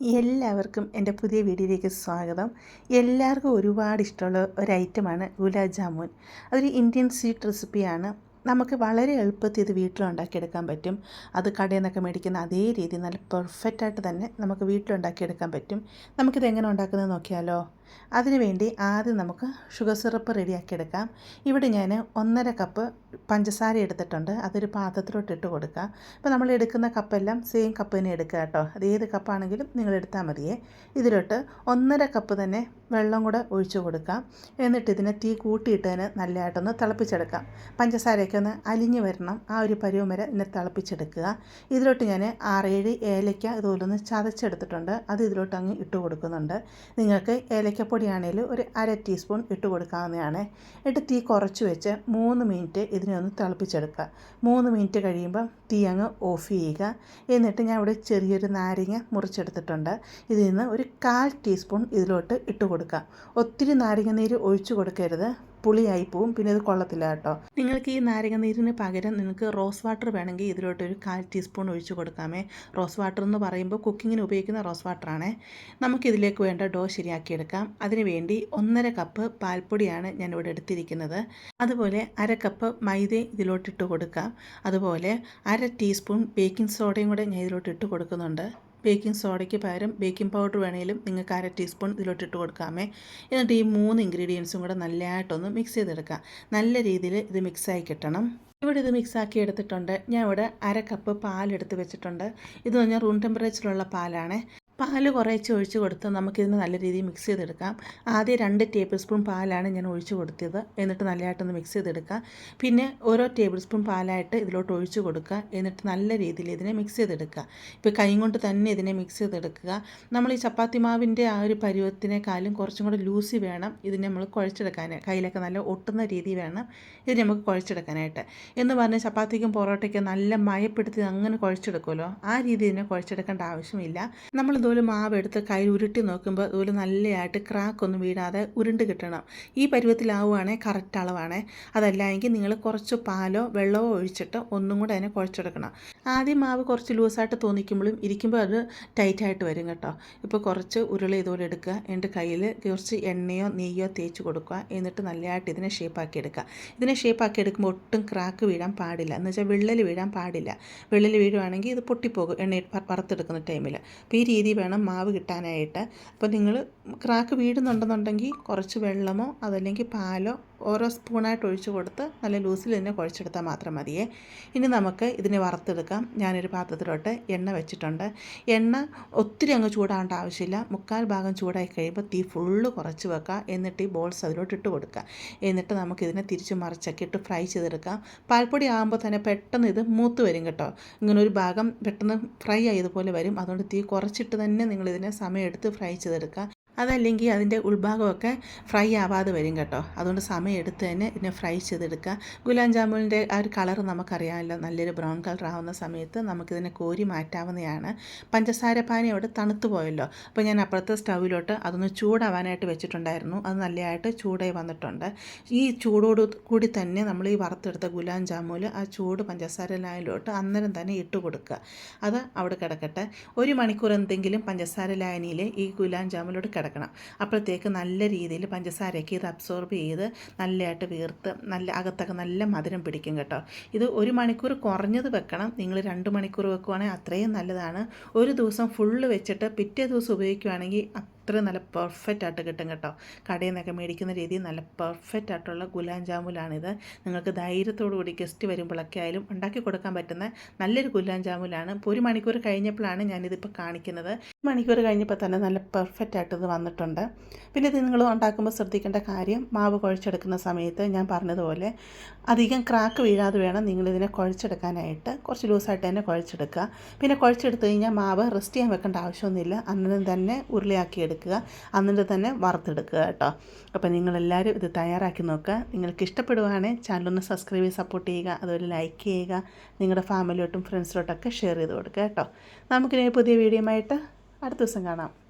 എല്ലാവർക്കും എന്റെ പുതിയ വീഡിയോയിലേക്ക് സ്വാഗതം. എല്ലാവർക്കും ഒരുപാട് ഇഷ്ടമുള്ള ഒരു ഐറ്റമാണ് ഗുലാബ് ജാമുൻ. അതൊരു ഇന്ത്യൻ സ്വീറ്റ് റെസിപ്പിയാണ് നമുക്ക് വളരെ എളുപ്പത്തിൽ ഇത് വീട്ടിലുണ്ടാക്കിയെടുക്കാൻ പറ്റും. അത് കടയിൽ നിന്നൊക്കെ മേടിക്കുന്ന അതേ രീതി നല്ല പെർഫെക്റ്റായിട്ട് തന്നെ നമുക്ക് വീട്ടിലുണ്ടാക്കിയെടുക്കാൻ പറ്റും. നമുക്കിത് എങ്ങനെ ഉണ്ടാക്കുന്നത് നോക്കിയാലോ? അതിനുവേണ്ടി ആദ്യം നമുക്ക് ഷുഗർ സിറപ്പ് റെഡിയാക്കി എടുക്കാം ഇവിടെ ഞാൻ ഒന്നര കപ്പ് പഞ്ചസാര എടുത്തിട്ടുണ്ട്. അതൊരു പാത്രത്തിലോട്ട് ഇട്ട് കൊടുക്കാം. അപ്പോൾ നമ്മൾ എടുക്കുന്ന കപ്പെല്ലാം സെയിം കപ്പ് തന്നെ എടുക്കുക കേട്ടോ. അത് ഏത് കപ്പാണെങ്കിലും നിങ്ങൾ എടുത്താൽ മതിയേ. ഇതിലോട്ട് ഒന്നര കപ്പ് തന്നെ വെള്ളം കൂടെ ഒഴിച്ചു കൊടുക്കാം. എന്നിട്ട് ഇതിനെ തീ കൂട്ടിയിട്ട് തന്നെ നല്ലതായിട്ടൊന്ന് തിളപ്പിച്ചെടുക്കാം. പഞ്ചസാരയൊക്കെ ഒന്ന് അലിഞ്ഞു വരണം. ആ ഒരു പരുവം വരെ ഇതിനെ തിളപ്പിച്ചെടുക്കുക. ഇതിലോട്ട് ഞാൻ ആറേഴ് ഏലയ്ക്ക ഇതുപോലൊന്ന് ചതച്ചെടുത്തിട്ടുണ്ട്. അത് ഇതിലോട്ട് അങ്ങ് ഇട്ട് കൊടുക്കുന്നുണ്ട്. നിങ്ങൾക്ക് ഏലക്കപ്പൊടി പൊടിയാണെങ്കിൽ ഒരു അര ടീസ്പൂൺ ഇട്ട് കൊടുക്കാവുന്നതാണ്. എന്നിട്ട് തീ കുറച്ച് വെച്ച് മൂന്ന് മിനിറ്റ് ഇതിനെ ഒന്ന് തിളപ്പിച്ചെടുക്കുക. മൂന്ന് മിനിറ്റ് കഴിയുമ്പോൾ തീ അങ്ങ് ഓഫ് ചെയ്യുക. എന്നിട്ട് ഞാൻ ഇവിടെ ചെറിയൊരു നാരങ്ങ മുറിച്ചെടുത്തിട്ടുണ്ട്. ഇതിൽ നിന്ന് ഒരു കാൽ ടീസ്പൂൺ ഇതിലോട്ട് ഇട്ട് കൊടുക്കുക. ഒത്തിരി നാരങ്ങ നീര് ഒഴിച്ചു കൊടുക്കരുത്. പുളിയായി പോവും. പിന്നെ ഇത് കൊള്ളത്തില്ല കേട്ടോ. നിങ്ങൾക്ക് ഈ നാരങ്ങ നീരിന് പകരം നിങ്ങൾക്ക് റോസ് വാട്ടർ വേണമെങ്കിൽ ഇതിലോട്ട് ഒരു കാൽ ടീസ്പൂൺ ഒഴിച്ചു കൊടുക്കാമേ. റോസ് വാട്ടർ എന്ന് പറയുമ്പോൾ കുക്കിങ്ങിന് ഉപയോഗിക്കുന്ന റോസ് വാട്ടറാണ് നമുക്കിതിലേക്ക് വേണ്ട ഡോ ശരിയാക്കിയെടുക്കാം. അതിനുവേണ്ടി ഒന്നര കപ്പ് പാൽപ്പൊടിയാണ് ഞാനിവിടെ എടുത്തിരിക്കുന്നത്. അതുപോലെ അര കപ്പ് മൈദ ഇതിലോട്ടിട്ട് കൊടുക്കാം. അതുപോലെ അര ടീസ്പൂൺ ബേക്കിംഗ് സോഡയും കൂടെ ഞാൻ ഇതിലോട്ട് ഇട്ട് കൊടുക്കുന്നുണ്ട്. ബേക്കിംഗ് സോഡയ്ക്ക് പകരം ബേക്കിംഗ് പൗഡർ വേണമെങ്കിലും നിങ്ങൾക്ക് അര ടീസ്പൂൺ ഇതിലോട്ട് ഇട്ട് കൊടുക്കാമേ. എന്നിട്ട് ഈ മൂന്ന് ഇൻഗ്രീഡിയൻസും കൂടെ നല്ലതായിട്ടൊന്ന് മിക്സ് ചെയ്തെടുക്കാം. നല്ല രീതിയിൽ ഇത് മിക്സായി കിട്ടണം. ഇവിടെ ഇത് മിക്സാക്കി എടുത്തിട്ടുണ്ട്. ഞാൻ ഇവിടെ അര കപ്പ് പാലെടുത്ത് വെച്ചിട്ടുണ്ട്. ഇത് പറഞ്ഞാൽ റൂം ടെമ്പറേച്ചറിലുള്ള പാലാണ്. പാൽ കുറേശ്ശെ ഒഴിച്ച് കൊടുത്ത് നമുക്കിതിന് നല്ല രീതിയിൽ മിക്സ് ചെയ്തെടുക്കാം. ആദ്യം രണ്ട് ടേബിൾ സ്പൂൺ പാലാണ് ഞാൻ ഒഴിച്ച് കൊടുത്തത്. എന്നിട്ട് നല്ലതായിട്ടൊന്ന് മിക്സ് ചെയ്തെടുക്കുക. പിന്നെ ഓരോ ടേബിൾ സ്പൂൺ പാലായിട്ട് ഇതിലോട്ട് ഒഴിച്ച് കൊടുക്കുക. എന്നിട്ട് നല്ല രീതിയിൽ ഇതിനെ മിക്സ് ചെയ്തെടുക്കുക. ഇപ്പോൾ കൈ കൊണ്ട് തന്നെ ഇതിനെ മിക്സ് ചെയ്തെടുക്കുക. നമ്മൾ ഈ ചപ്പാത്തി മാവിന്റെ ആ ഒരു പരുവത്തിനേക്കാളും കുറച്ചും കൂടെ ലൂസി വേണം. ഇതിനെ നമ്മൾ കുഴച്ചെടുക്കാൻ കയ്യിലൊക്കെ നല്ല ഒട്ടുന്ന രീതി വേണം ഇത് നമുക്ക് കുഴച്ചെടുക്കാനായിട്ട്. എന്ന് പറഞ്ഞാൽ ചപ്പാത്തിക്കും പൊറോട്ടയ്ക്കും നല്ല മയപ്പെടുത്തി അങ്ങനെ കുഴച്ചെടുക്കുമല്ലോ? ആ രീതി ഇതിനെ കുഴച്ചെടുക്കേണ്ട ആവശ്യമില്ല. നമ്മൾ ഇതുപോലെ മാവ് എടുത്ത് കയ്യിൽ ഉരുട്ടി നോക്കുമ്പോൾ അതുപോലെ നല്ലതായിട്ട് ക്രാക്കൊന്നും വീഴാതെ ഉരുണ്ട് കിട്ടണം. ഈ പരുവത്തിലാവുകയാണെങ്കിൽ കറക്റ്റ് അളവാണ്. അതല്ല എങ്കിൽ നിങ്ങൾ കുറച്ച് പാലോ വെള്ളമോ ഒഴിച്ചിട്ട് ഒന്നും കൂടെ അതിനെ കുഴച്ചെടുക്കണം. ആദ്യം മാവ് കുറച്ച് ലൂസായിട്ട് തോന്നിക്കുമ്പോഴും ഇരിക്കുമ്പോൾ അത് ടൈറ്റായിട്ട് വരും കേട്ടോ. ഇപ്പോൾ കുറച്ച് ഉരുള ഇതുപോലെ എടുക്കുക. എന്റെ കയ്യിൽ കുറച്ച് എണ്ണയോ നെയ്യോ തേച്ച് കൊടുക്കുക. എന്നിട്ട് നല്ലതായിട്ട് ഇതിനെ ഷേപ്പാക്കി എടുക്കുക. ഇതിനെ ഷേപ്പാക്കി എടുക്കുമ്പോൾ ഒട്ടും ക്രാക്ക് വീഴാൻ പാടില്ല. എന്ന് വെച്ചാൽ വിള്ളൽ വീഴാൻ പാടില്ല. വിള്ളൽ വീഴുവാണെങ്കിൽ ഇത് പൊട്ടിപ്പോകും. എണ്ണ വറുത്തെടുക്കുന്ന ടൈമിൽ അപ്പോൾ ഈ രീതി വേണം മാവ് കിട്ടാനായിട്ട്. അപ്പോൾ നിങ്ങൾ ക്രാക്ക് വീടുന്നുണ്ടെന്നുണ്ടെങ്കിൽ കുറച്ച് വെള്ളമോ അതല്ലെങ്കിൽ പാലോ ഓരോ സ്പൂണായിട്ട് ഒഴിച്ച് കൊടുത്ത് നല്ല ലൂസിൽ തന്നെ കുഴച്ചെടുത്താൽ മാത്രം മതിയേ. ഇനി നമുക്ക് ഇതിനെ വറുത്തെടുക്കാം. ഞാനൊരു പാത്രത്തിലോട്ട് എണ്ണ വെച്ചിട്ടുണ്ട്. എണ്ണ ഒത്തിരി അങ്ങ് ചൂടാകേണ്ട ആവശ്യമില്ല. മുക്കാൽ ഭാഗം ചൂടായി കഴിയുമ്പോൾ തീ ഫുള്ള് കുറച്ച് വെക്കുക. എന്നിട്ട് ഈ ബോൾസ് അതിലോട്ട് ഇട്ട് കൊടുക്കുക. എന്നിട്ട് നമുക്കിതിനെ തിരിച്ച് മറിച്ചൊക്കെ ഇട്ട് ഫ്രൈ ചെയ്തെടുക്കാം. പാൽപ്പൊടി ആകുമ്പോൾ തന്നെ പെട്ടെന്ന് ഇത് മൂത്ത് വരും കേട്ടോ. ഇങ്ങനെ ഒരു ഭാഗം പെട്ടെന്ന് ഫ്രൈ ആയതുപോലെ വരും. അതുകൊണ്ട് തീ കുറച്ചിട്ട് തന്നെ നിങ്ങളിതിനെ സമയമെടുത്ത് ഫ്രൈ ചെയ്തെടുക്കുക. അതല്ലെങ്കിൽ അതിന്റെ ഉൾഭാഗമൊക്കെ ഫ്രൈ ആവാതെ വരും കേട്ടോ. അതുകൊണ്ട് സമയം എടുത്ത് തന്നെ ഇതിനെ ഫ്രൈ ചെയ്തെടുക്കുക. ഗുലാം ജാമുനിന്റെ ആ ഒരു കളർ നമുക്കറിയാമല്ലോ. നല്ലൊരു ബ്രൗൺ കളർ ആവുന്ന സമയത്ത് നമുക്കിതിനെ കോരി മാറ്റാവുന്നതാണ്. പഞ്ചസാര പാനി അവിടെ തണുത്തു പോയല്ലോ. അപ്പോൾ ഞാൻ അപ്പുറത്തെ സ്റ്റൗവിലോട്ട് അതൊന്ന് ചൂടാവാനായിട്ട് വെച്ചിട്ടുണ്ടായിരുന്നു. അത് നല്ലതായിട്ട് ചൂടായി വന്നിട്ടുണ്ട്. ഈ ചൂടോട് കൂടി തന്നെ നമ്മൾ ഈ വറുത്തെടുത്ത ഗുലാം ജാമുൽ ആ ചൂട് പഞ്ചസാര ലായനിലോട്ട് അന്നേരം തന്നെ ഇട്ട് കൊടുക്കുക. അത് അവിടെ കിടക്കട്ടെ. ഒരു മണിക്കൂർ എന്തെങ്കിലും പഞ്ചസാര ലായനിയിൽ ഈ ഗുലാം ജാമുലോട്ട് കിടക്കും കിടക്കണം അപ്പോഴത്തേക്ക് നല്ല രീതിയിൽ പഞ്ചസാരയൊക്കെ ഇത് അബ്സോർബ് ചെയ്ത് നല്ലതായിട്ട് വീർത്ത് നല്ല അകത്തൊക്കെ നല്ല മധുരം പിടിക്കും കേട്ടോ. ഇത് ഒരു മണിക്കൂർ കുറഞ്ഞത് വെക്കണം. നിങ്ങൾ രണ്ട് മണിക്കൂർ വെക്കുവാണെങ്കിൽ അത്രയും നല്ലതാണ്. ഒരു ദിവസം ഫുള്ള് വെച്ചിട്ട് പിറ്റേ ദിവസം ഉപയോഗിക്കുവാണെങ്കിൽ അത്രയും നല്ല പെർഫെക്റ്റ് ആയിട്ട് കിട്ടും കേട്ടോ. കടയിൽ നിന്നൊക്കെ മേടിക്കുന്ന രീതിയിൽ നല്ല പെർഫെക്റ്റ് ആയിട്ടുള്ള ഗുലാം ജാമുലാണിത്. നിങ്ങൾക്ക് ധൈര്യത്തോടു കൂടി ഗസ്റ്റ് വരുമ്പോഴൊക്കെ ആയാലും ഉണ്ടാക്കി കൊടുക്കാൻ പറ്റുന്ന നല്ലൊരു ഗുലാം ജാമുലാണ്. ഇപ്പോൾ ഒരു മണിക്കൂർ കഴിഞ്ഞപ്പോഴാണ് ഞാനിതിപ്പോൾ കാണിക്കുന്നത്. മണിക്കൂർ കഴിഞ്ഞപ്പോൾ തന്നെ നല്ല പെർഫെക്റ്റ് ആയിട്ട് ഇത് വന്നിട്ടുണ്ട്. പിന്നെ ഇത് നിങ്ങൾ ഉണ്ടാക്കുമ്പോൾ ശ്രദ്ധിക്കേണ്ട കാര്യം മാവ് കുഴച്ചെടുക്കുന്ന സമയത്ത് ഞാൻ പറഞ്ഞതുപോലെ അധികം ക്രാക്ക് വീഴാതെ വേണം നിങ്ങളിതിനെ കുഴച്ചെടുക്കാനായിട്ട്. കുറച്ച് ലൂസായിട്ട് തന്നെ കുഴച്ചെടുക്കുക. പിന്നെ കുഴച്ചെടുത്ത് കഴിഞ്ഞാൽ മാവ് റെസ്റ്റ് ചെയ്യാൻ വെക്കേണ്ട ആവശ്യമൊന്നുമില്ല. അന്നേരം തന്നെ ഉരുളിയാക്കി എടുക്കുക. എന്നിട്ട് തന്നെ വറുത്തെടുക്കുക കേട്ടോ. അപ്പോൾ നിങ്ങളെല്ലാവരും ഇത് തയ്യാറാക്കി നോക്കുക നിങ്ങൾക്ക് ഇഷ്ടപ്പെടുവാണെങ്കിൽ ചാനലൊന്ന് സബ്സ്ക്രൈബ് ചെയ്ത് സപ്പോർട്ട് ചെയ്യുക. അതുപോലെ ലൈക്ക് ചെയ്യുക. നിങ്ങളുടെ ഫാമിലിയോട്ടും ഫ്രണ്ട്സിലോട്ടൊക്കെ ഷെയർ ചെയ്ത് കൊടുക്കുക കേട്ടോ. നമുക്കിനി പുതിയ വീഡിയോ ആയിട്ട് അടുത്ത ദിവസം കാണാം.